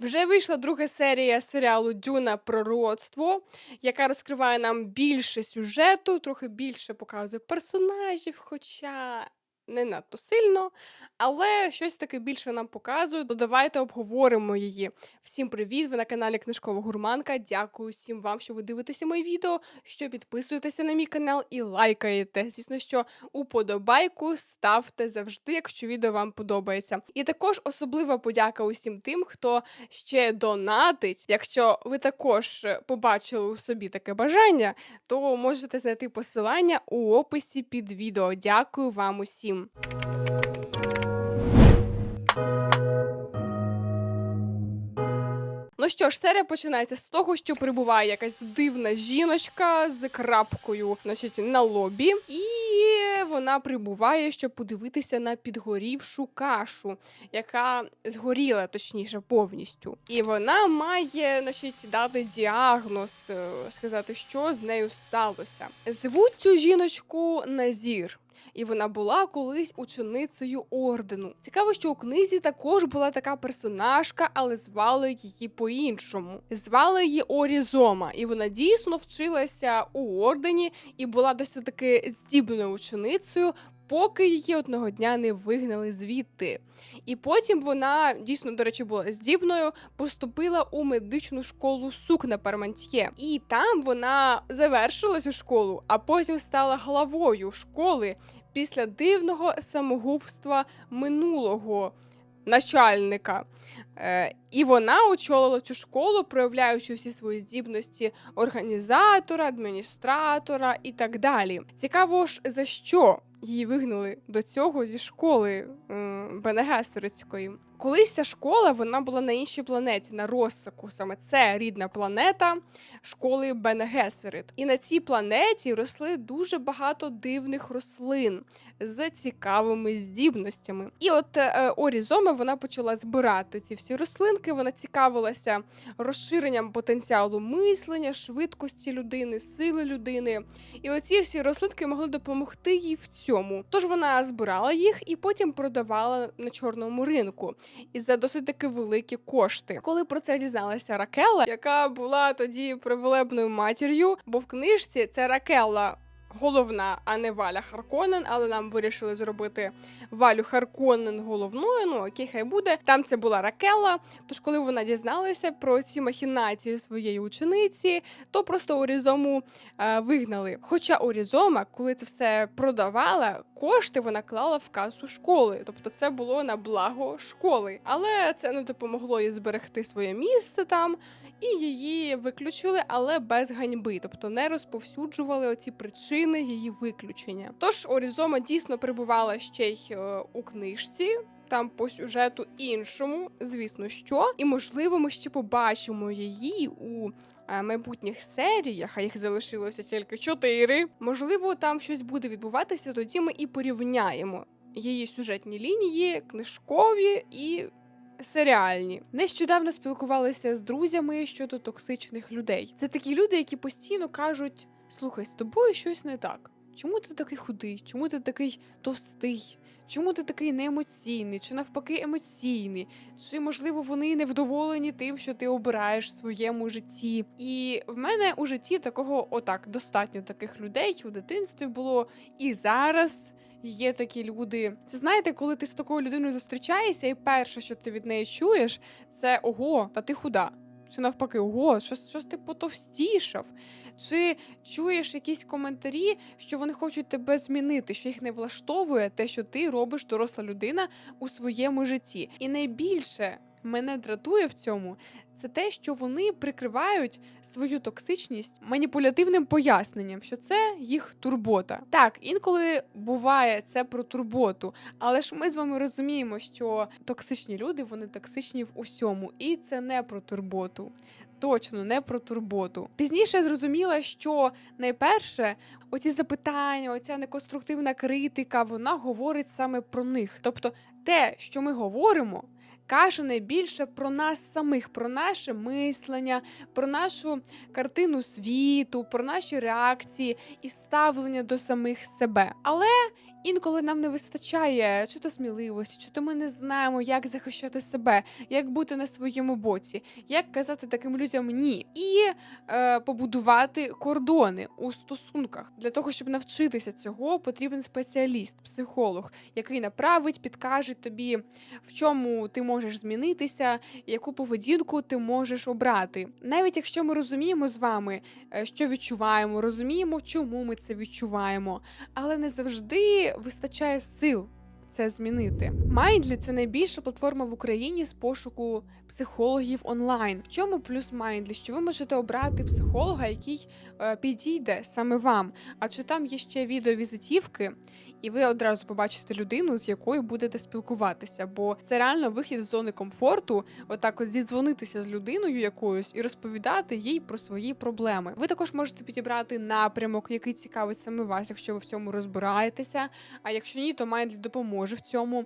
Вже вийшла друга серія серіалу Дюна пророцтво, яка розкриває нам більше сюжету, трохи більше показує персонажів, хоча не надто сильно, але щось таке більше нам показує. То давайте обговоримо її. Всім привіт! Ви на каналі Книжкова Гурманка. Дякую всім вам, що ви дивитеся мої відео, що підписуєтеся на мій канал і лайкаєте. Звісно, що уподобайку ставте завжди, якщо відео вам подобається. І також особлива подяка усім тим, хто ще донатить. Якщо ви також побачили у собі таке бажання, то можете знайти посилання у описі під відео. Дякую вам усім. Ну що ж, серія починається з того, що прибуває якась дивна жіночка з крапкою, значить, на лобі, і вона прибуває, щоб подивитися на підгорівшу кашу, яка згоріла, точніше, повністю. І вона має, значить, дати діагноз, е, сказати, що з нею сталося. Звуть цю жіночку Назір. І вона була колись ученицею ордену. Цікаво, що у книзі також була така персонажка, але звали її по-іншому. Звали її Орізома, і вона дійсно вчилася у ордені і була досить таки здібною ученицею. Поки її одного дня не вигнали звідти. І потім вона дійсно, до речі, була здібною, поступила у медичну школу сукна Пармантьє. І там вона завершила цю школу, а потім стала главою школи після дивного самогубства минулого начальника. Е, і вона очолила цю школу, проявляючи всі свої здібності організатора, адміністратора і так далі. Цікаво ж, за що її вигнали до цього зі школи м, Бенегесерицької. Колись ця школа вона була на іншій планеті, на Россаку. Саме це рідна планета школи Бенегесерит. І на цій планеті росли дуже багато дивних рослин з цікавими здібностями. І от е, Орізома вона почала збирати ці всі рослинки. Вона цікавилася розширенням потенціалу мислення, швидкості людини, сили людини. І оці всі рослинки могли допомогти їй в цьому. Тож вона збирала їх і потім продавала на чорному ринку і за досить таки великі кошти. Коли про це дізналася Ракела, яка була тоді привилебною матір'ю, бо в книжці це Ракела. Головна, а не Валя Харконен, але нам вирішили зробити Валю Харконен головною. Ну окей, хай буде. Там це була Ракела. Тож, коли вона дізналася про ці махінації своєї учениці, то просто Орізому е, вигнали. Хоча Орізома, коли це все продавала, кошти вона клала в касу школи. Тобто це було на благо школи. Але це не допомогло їй зберегти своє місце там, і її виключили, але без ганьби, тобто не розповсюджували оці причини її виключення. Тож Орізома дійсно перебувала ще й е, у книжці. Там по сюжету іншому, звісно, що, і можливо, ми ще побачимо її у е, майбутніх серіях, а їх залишилося тільки чотири. Можливо, там щось буде відбуватися. Тоді ми і порівняємо її сюжетні лінії, книжкові і серіальні. Нещодавно спілкувалися з друзями щодо токсичних людей. Це такі люди, які постійно кажуть: слухай, з тобою щось не так. Чому ти такий худий? Чому ти такий товстий? Чому ти такий неемоційний, чи навпаки емоційний? Чи можливо вони невдоволені тим, що ти обираєш в своєму житті? І в мене у житті такого отак достатньо таких людей у дитинстві було і зараз. Є такі люди. Це знаєте, коли ти з такою людиною зустрічаєшся, і перше, що ти від неї чуєш, це ого, та ти худа. Чи навпаки, ого, щось, щось ти потовстішав. Чи чуєш якісь коментарі, що вони хочуть тебе змінити, що їх не влаштовує те, що ти робиш доросла людина у своєму житті. І найбільше мене дратує в цьому. Це те, що вони прикривають свою токсичність маніпулятивним поясненням, що це їх турбота. Так, інколи буває це про турботу, але ж ми з вами розуміємо, що токсичні люди вони токсичні в усьому, і це не про турботу. Точно не про турботу. Пізніше я зрозуміла, що найперше оці запитання, оця неконструктивна критика, вона говорить саме про них. Тобто, те, що ми говоримо, каже найбільше про нас самих, про наше мислення, про нашу картину світу, про наші реакції і ставлення до самих себе. Але Інколи нам не вистачає чи то сміливості, чи то ми не знаємо, як захищати себе, як бути на своєму боці, як казати таким людям ні, і е, побудувати кордони у стосунках. Для того, щоб навчитися цього, потрібен спеціаліст, психолог, який направить, підкаже тобі, в чому ти можеш змінитися, яку поведінку ти можеш обрати. Навіть якщо ми розуміємо з вами, е, що відчуваємо, розуміємо, чому ми це відчуваємо, але не завжди вистачає сил. Це змінити. Майндлі – це найбільша платформа в Україні з пошуку психологів онлайн. В чому плюс Майндлі? Що ви можете обрати психолога, який е, підійде саме вам. Адже там є ще відеовізитівки, і ви одразу побачите людину, з якою будете спілкуватися. Бо це реально вихід з зони комфорту, отак от зідзвонитися з людиною якоюсь і розповідати їй про свої проблеми. Ви також можете підібрати напрямок, який цікавить саме вас, якщо ви в цьому розбираєтеся. А якщо ні, то Mindly допоможе в цьому.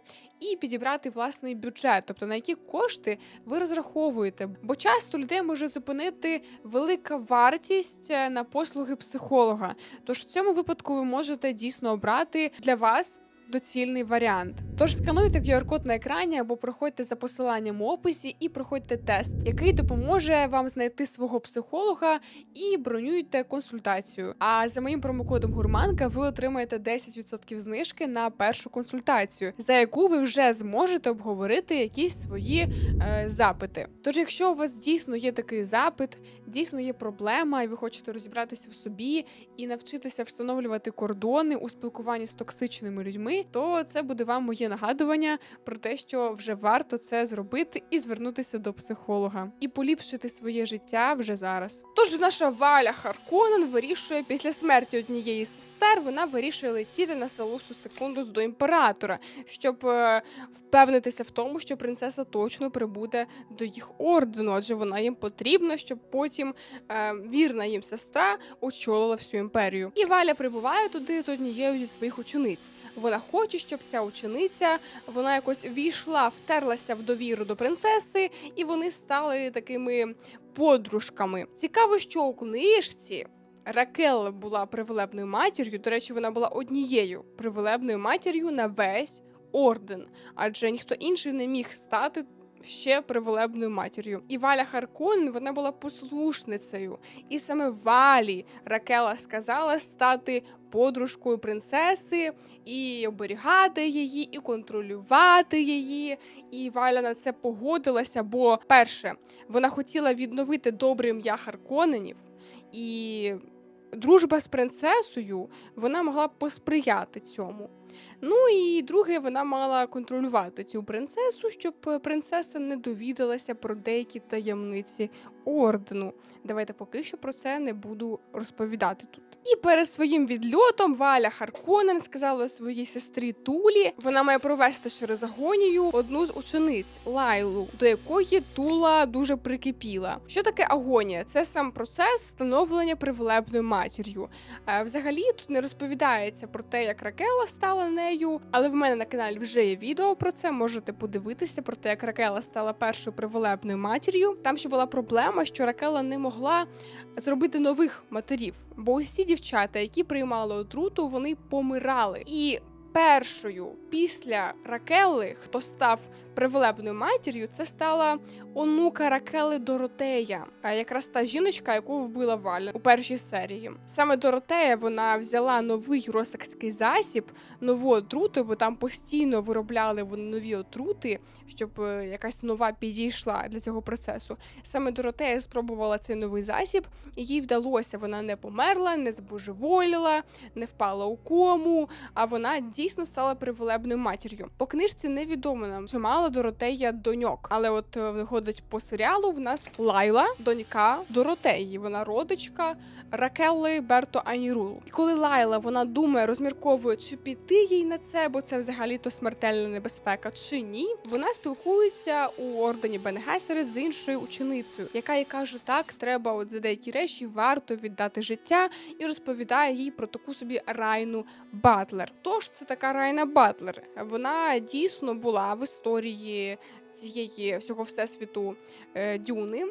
І підібрати власний бюджет, тобто на які кошти ви розраховуєте. Бо часто людей може зупинити велика вартість е, на послуги психолога. Тож в цьому випадку ви можете дійсно обрати для вас. Доцільний варіант. Тож скануйте QR-код на екрані або проходьте за посиланням у описі і проходьте тест, який допоможе вам знайти свого психолога і бронюйте консультацію. А за моїм промокодом Гурманка ви отримаєте 10% знижки на першу консультацію, за яку ви вже зможете обговорити якісь свої е, запити. Тож, якщо у вас дійсно є такий запит, дійсно є проблема, і ви хочете розібратися в собі і навчитися встановлювати кордони у спілкуванні з токсичними людьми то це буде вам моє нагадування про те, що вже варто це зробити і звернутися до психолога і поліпшити своє життя вже зараз. Тож наша Валя Харконен вирішує після смерті однієї сестер, вона вирішує летіти на Салусу секундус до імператора, щоб е, впевнитися в тому, що принцеса точно прибуде до їх ордену, адже вона їм потрібна, щоб потім е, вірна їм сестра очолила всю імперію. І Валя прибуває туди з однією зі своїх учениць. Вона хоче, щоб ця учениця вона якось війшла, втерлася в довіру до принцеси, і вони стали такими подружками. Цікаво, що у книжці. Ракел була привилебною матір'ю. До речі, вона була однією привилебною матір'ю на весь орден, адже ніхто інший не міг стати ще привилебною матір'ю. І Валя Харконен вона була послушницею, і саме Валі Ракела сказала стати подружкою принцеси і оберігати її, і контролювати її. І Валя на це погодилася. Бо, перше, вона хотіла відновити добре ім'я Харконенів і. Дружба з принцесою вона могла посприяти цьому. Ну і друге, вона мала контролювати цю принцесу, щоб принцеса не довідалася про деякі таємниці ордену. Давайте поки що про це не буду розповідати тут. І перед своїм відльотом Валя Харконен сказала своїй сестрі Тулі, вона має провести через агонію одну з учениць Лайлу, до якої Тула дуже прикипіла. Що таке агонія? Це сам процес становлення привилебною матір'ю. Е, взагалі тут не розповідається про те, як Ракела стала нею, але в мене на каналі вже є відео про це. Можете подивитися про те, як Ракела стала першою привилебною матір'ю. Там ще була проблема, що Ракела не могла зробити нових матерів, бо усі дівчата, які приймали отруту, вони помирали. І першою після Ракели, хто став привилебною матір'ю, це стала онука Ракели Доротея, якраз та жіночка, яку вбила Валя у першій серії. Саме Доротея вона взяла новий росакський засіб, нову отруту, бо там постійно виробляли вони нові отрути, щоб е, якась нова підійшла для цього процесу. Саме Доротея спробувала цей новий засіб, і їй вдалося. Вона не померла, не збожеволіла, не впала у кому. А вона дійсно стала привилебною матір'ю. По книжці невідомо нам, чи мала Доротея доньок, але от е, виходить по серіалу. В нас Лайла, донька Доротеї. Вона родичка Ракелли Берто Анірул. І коли Лайла вона думає, розмірковує, чи піти їй на це, бо це взагалі то смертельна небезпека, чи ні. Вона спілкується у ордені Бенгесерет з іншою ученицею, яка їй каже, так треба от за деякі речі варто віддати життя, і розповідає їй про таку собі Райну Батлер. Тож це така Райна Батлер. Вона дійсно була в історії цієї всього всесвіту е, Дюни.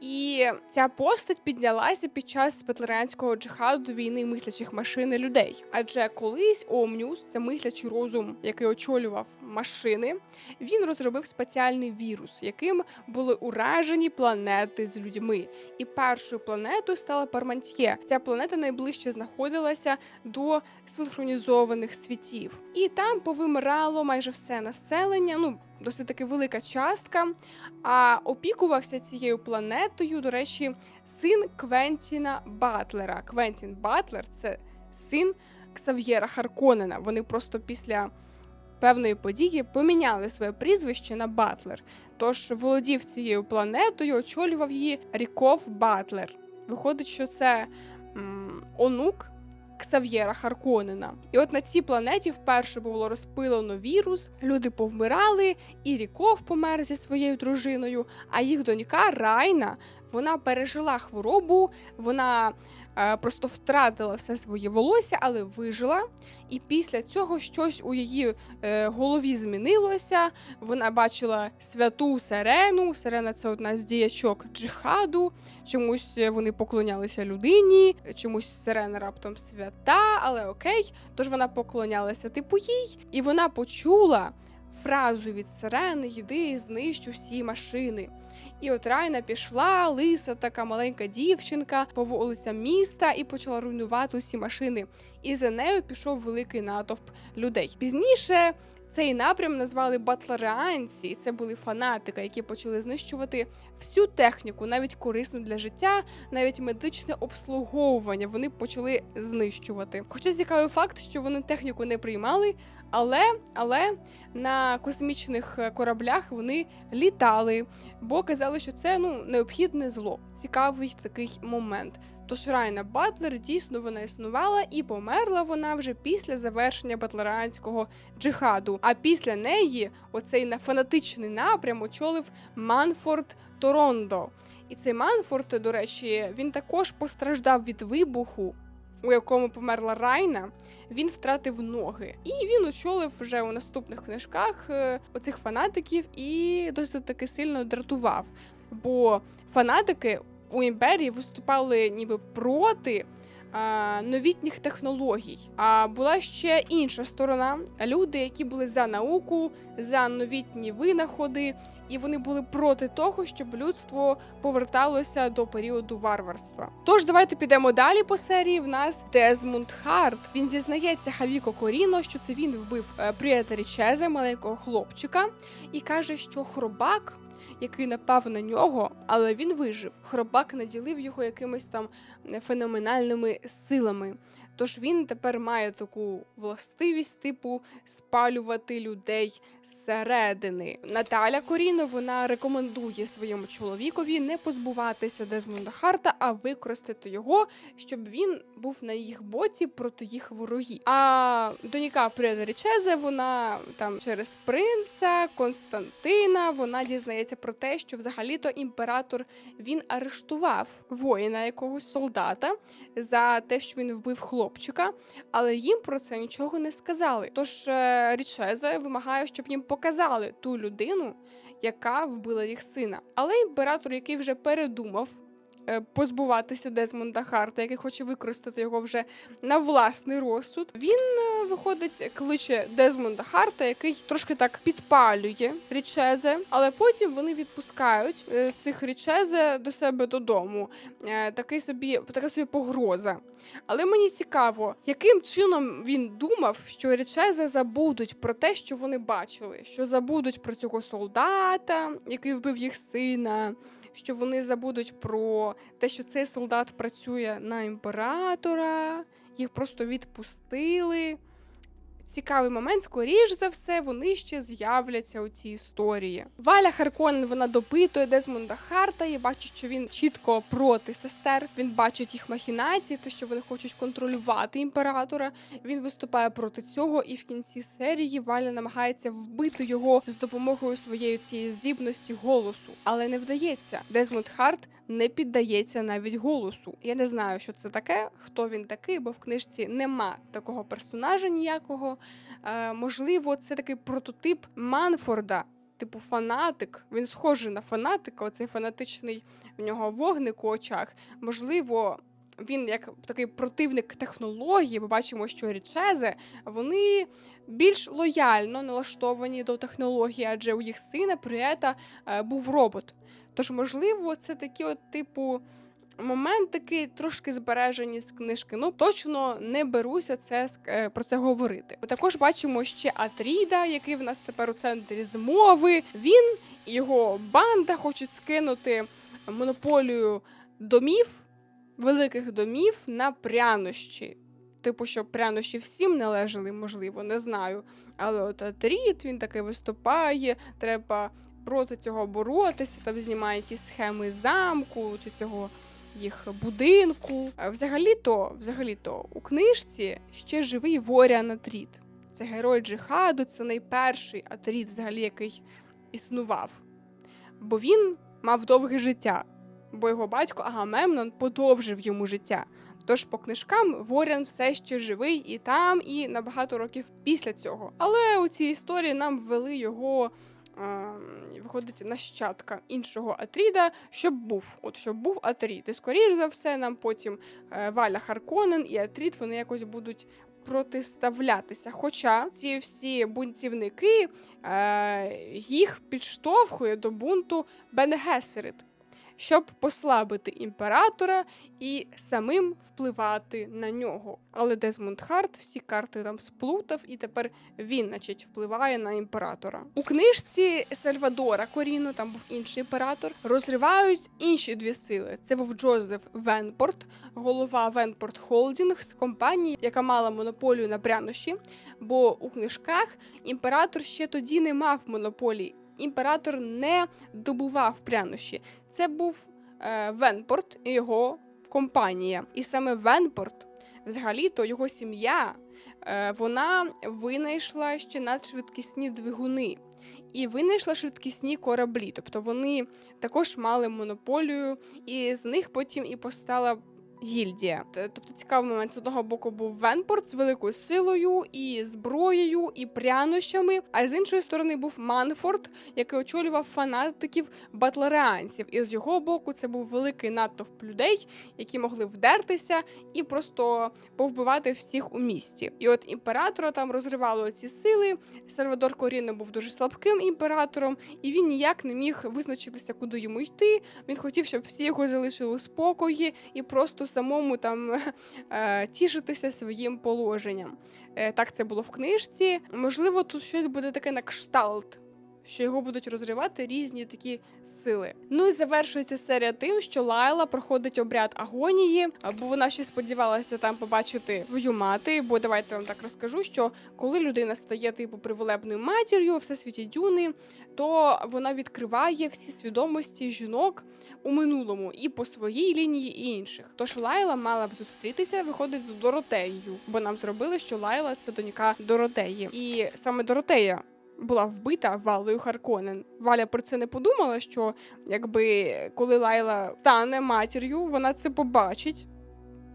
І ця постать піднялася під час бетлеріанського джихаду війни мислячих машин і людей. Адже колись Омніус, це мислячий розум, який очолював машини, він розробив спеціальний вірус, яким були уражені планети з людьми. І першою планетою стала Пармантьє. Ця планета найближче знаходилася до синхронізованих світів, і там повимирало майже все населення. Ну досить таки велика частка. А опікувався цією планетою, до речі, син Квентіна Батлера. Квентін Батлер це син Ксав'єра Харконена. Вони просто після певної події поміняли своє прізвище на Батлер. Тож володів цією планетою, очолював її Ріков Батлер. Виходить, що це м, онук Ксав'єра Харконена. І от на цій планеті вперше було розпилено вірус, люди повмирали, і Ріков помер зі своєю дружиною. А їх донька Райна вона пережила хворобу, вона просто втратила все своє волосся, але вижила. І після цього щось у її е, голові змінилося. Вона бачила святу Сирену. Сирена це одна з діячок джихаду. Чомусь вони поклонялися людині, чомусь сирена раптом свята, але окей. Тож вона поклонялася типу їй, і вона почула фразу від сирени Йди і знищу всі машини. І от Райна пішла, лиса, така маленька дівчинка, по вулицям міста і почала руйнувати усі машини. І за нею пішов великий натовп людей. Пізніше цей напрям назвали батлереанці, і це були фанатики, які почали знищувати всю техніку, навіть корисну для життя, навіть медичне обслуговування. Вони почали знищувати. Хоча цікавий факт, що вони техніку не приймали, але але на космічних кораблях вони літали, бо казали, що це ну необхідне зло. Цікавий такий момент. Тож Райна Батлер дійсно вона існувала і померла вона вже після завершення батлеранського джихаду. А після неї оцей на фанатичний напрям очолив Манфорд Торондо. І цей Манфорд, до речі, він також постраждав від вибуху, у якому померла Райна. Він втратив ноги, і він очолив вже у наступних книжках е, оцих фанатиків і досить таки сильно дратував. Бо фанатики у імперії виступали ніби проти а, новітніх технологій. А була ще інша сторона: люди, які були за науку, за новітні винаходи, і вони були проти того, щоб людство поверталося до періоду варварства. Тож давайте підемо далі по серії. В нас Дезмунд Харт. Він зізнається Хавіко Коріно, що це він вбив е, приятелі Чезе, маленького хлопчика, і каже, що хробак який напав на нього, але він вижив. Хробак наділив його якимись там феноменальними силами. Тож він тепер має таку властивість, типу спалювати людей зсередини. Наталя Коріно вона рекомендує своєму чоловікові не позбуватися Дезмонда Харта, а використати його, щоб він був на їх боці проти їх ворогів. А доніка Пріоричезе, вона там через принца Константина вона дізнається про те, що взагалі-то імператор він арештував воїна якогось солдата за те, що він вбив хлопчика, але їм про це нічого не сказали. Тож е, Річезе вимагає, щоб їм показали ту людину, яка вбила їх сина. Але імператор, який вже передумав. Е, позбуватися Дезмонда Харта, який хоче використати його вже на власний розсуд. Він е, виходить, кличе Дезмонда Харта, який трошки так підпалює річезе, але потім вони відпускають е, цих річезе до себе додому. Такий собі така собі погроза. Але мені цікаво, яким чином він думав, що річезе забудуть про те, що вони бачили, що забудуть про цього солдата, який вбив їх сина що вони забудуть про те, що цей солдат працює на імператора, їх просто відпустили цікавий момент, скоріш за все, вони ще з'являться у цій історії. Валя Харконен вона допитує Дезмонда Харта і бачить, що він чітко проти сестер. Він бачить їх махінації, то що вони хочуть контролювати імператора. Він виступає проти цього, і в кінці серії Валя намагається вбити його з допомогою своєї цієї здібності голосу, але не вдається. Дезмонд Харт не піддається навіть голосу. Я не знаю, що це таке, хто він такий, бо в книжці нема такого персонажа ніякого. Е, можливо, це такий прототип Манфорда. типу фанатик. Він схожий на фанатика, оцей фанатичний в нього вогник у очах. Можливо, він як такий противник технології. Ми бачимо, що річези вони більш лояльно налаштовані до технології, адже у їх сина Пріета е, був робот. Тож, можливо, це такі, от, типу, моментики трошки збережені з книжки. Ну точно не беруся це е, про це говорити. Ми також бачимо ще Атріда, який в нас тепер у центрі змови. Він і його банда хочуть скинути монополію домів, великих домів на прянощі. Типу, що прянощі всім належали, можливо, не знаю. Але от Атрід, він таки виступає, треба проти цього боротися, там знімає ті схеми замку чи цього їх будинку. Взагалі-то, взагалі-то, у книжці ще живий Воріан Атрід. Це герой джихаду, це найперший Атрід, взагалі, який існував. Бо він мав довге життя, бо його батько Агамемнон подовжив йому життя. Тож по книжкам Ворян все ще живий і там, і на багато років після цього. Але у цій історії нам ввели його виходить нащадка іншого Атріда, щоб був. От щоб був Атрід. І скоріш за все, нам потім е, Валя Харконен і Атрід вони якось будуть протиставлятися. Хоча ці всі бунтівники е, їх підштовхує до бунту Бенгесерит щоб послабити імператора і самим впливати на нього. Але Дезмонд Харт всі карти там сплутав, і тепер він, значить, впливає на імператора. У книжці Сальвадора Коріно, там був інший імператор, розривають інші дві сили. Це був Джозеф Венпорт, голова Венпорт Холдінгс, компанії, яка мала монополію на прянощі. Бо у книжках імператор ще тоді не мав монополії імператор не добував прянощі. Це був е, Венпорт і його компанія. І саме Венпорт, взагалі-то його сім'я, е, вона винайшла ще надшвидкісні двигуни. І винайшла швидкісні кораблі, тобто вони також мали монополію, і з них потім і постала гільдія. Тобто цікавий момент з одного боку був Венпорт з великою силою і зброєю, і прянощами. А з іншої сторони був Манфорд, який очолював фанатиків батлереанців. І з його боку це був великий натовп людей, які могли вдертися і просто повбивати всіх у місті. І от імператора там розривало ці сили. Сальвадор Коріно був дуже слабким імператором, і він ніяк не міг визначитися, куди йому йти. Він хотів, щоб всі його залишили у спокої і просто самому там е, тішитися своїм положенням. Е, так це було в книжці. Можливо, тут щось буде таке на кшталт що його будуть розривати різні такі сили. Ну і завершується серія тим, що Лайла проходить обряд агонії, бо вона ще сподівалася там побачити твою мати. Бо давайте вам так розкажу, що коли людина стає типу привилебною матір'ю, всесвіті дюни, то вона відкриває всі свідомості жінок у минулому і по своїй лінії, і інших. Тож Лайла мала б зустрітися, виходить з Доротеєю, бо нам зробили, що Лайла це донька Доротеї, і саме Доротея була вбита Валою Харконен. Валя про це не подумала, що якби коли Лайла стане матір'ю, вона це побачить.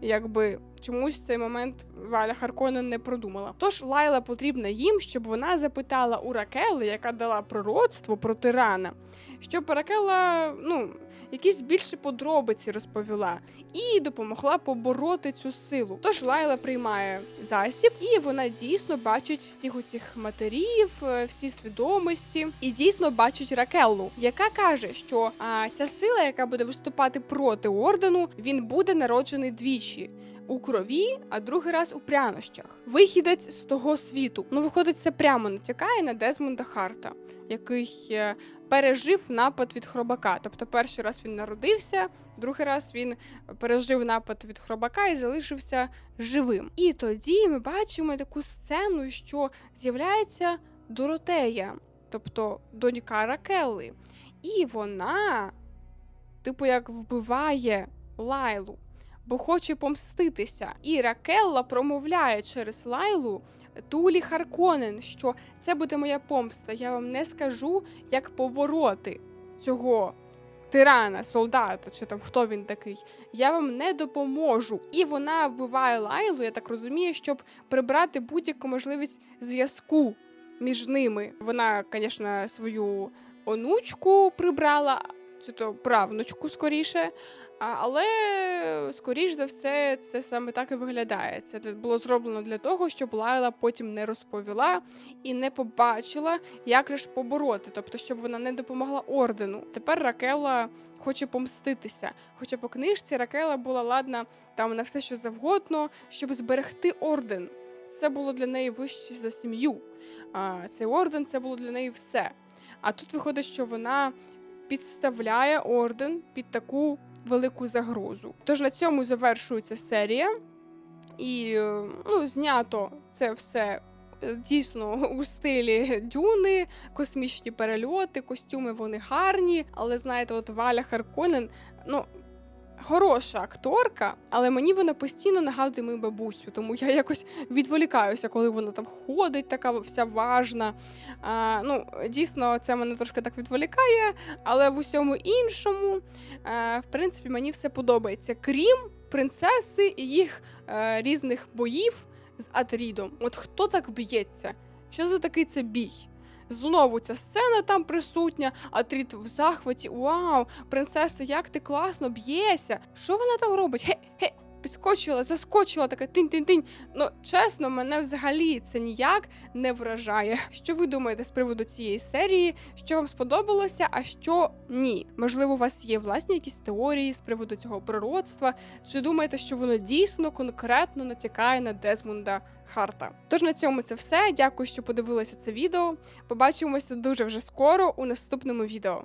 Якби чомусь в цей момент Валя Харконен не продумала. Тож Лайла потрібна їм, щоб вона запитала у Ракели, яка дала пророцтво про тирана, щоб Ракела, ну якісь більше подробиці розповіла і допомогла побороти цю силу. Тож Лайла приймає засіб, і вона дійсно бачить всіх оцих матерів, е, всі свідомості, і дійсно бачить Ракеллу, яка каже, що а, ця сила, яка буде виступати проти ордену, він буде народжений двічі. У крові, а другий раз у прянощах. Вихідець з того світу. Ну, виходить, це прямо натякає на Дезмонда Харта, який е, пережив напад від хробака. Тобто, перший раз він народився, другий раз він пережив напад від хробака і залишився живим. І тоді ми бачимо таку сцену, що з'являється Доротея, тобто донька Ракелли. І вона, типу, як вбиває Лайлу. Бо хоче помститися, і Ракелла промовляє через Лайлу Тулі Харконен, що це буде моя помста. Я вам не скажу, як побороти цього тирана, солдата, чи там хто він такий. Я вам не допоможу. І вона вбиває Лайлу, я так розумію, щоб прибрати будь-яку можливість зв'язку між ними. Вона, звісно, свою онучку прибрала, чи то правнучку скоріше. Але скоріш за все, це саме так і виглядає. Це було зроблено для того, щоб Лайла потім не розповіла і не побачила, як же ж побороти, тобто, щоб вона не допомогла ордену. Тепер Ракела хоче помститися. Хоча по книжці Ракела була ладна там на все, що завгодно, щоб зберегти орден. Це було для неї вище за сім'ю. А цей орден це було для неї все. А тут виходить, що вона підставляє орден під таку велику загрозу. Тож на цьому завершується серія, і е, ну, знято це все. е, Дійсно, у стилі дюни, космічні перельоти, костюми вони гарні. Але знаєте, от Валя Харконен, ну хороша акторка, але мені вона постійно нагадує мою бабусю, тому я якось відволікаюся, коли вона там ходить, така вся важна. А, ну, дійсно, це мене трошки так відволікає, але в усьому іншому, е, в принципі, мені все подобається, крім принцеси і їх е, різних боїв з Атрідом. От хто так б'ється? Що за такий це бій? Знову ця сцена там присутня, а Тріт в захваті. Вау, принцеса, як ти класно б'єшся. Що вона там робить? Хе-хе. Підскочила, заскочила, така тинь-тинь-тинь. Ну, чесно, мене взагалі це ніяк не вражає. Що ви думаєте з приводу цієї серії? Що вам сподобалося, а що ні? Можливо, у вас є власні якісь теорії з приводу цього пророцтва? Чи думаєте, що воно дійсно конкретно натякає на Дезмунда Харта? Тож на цьому це все. Дякую, що подивилися це відео. Побачимося дуже вже скоро у наступному відео.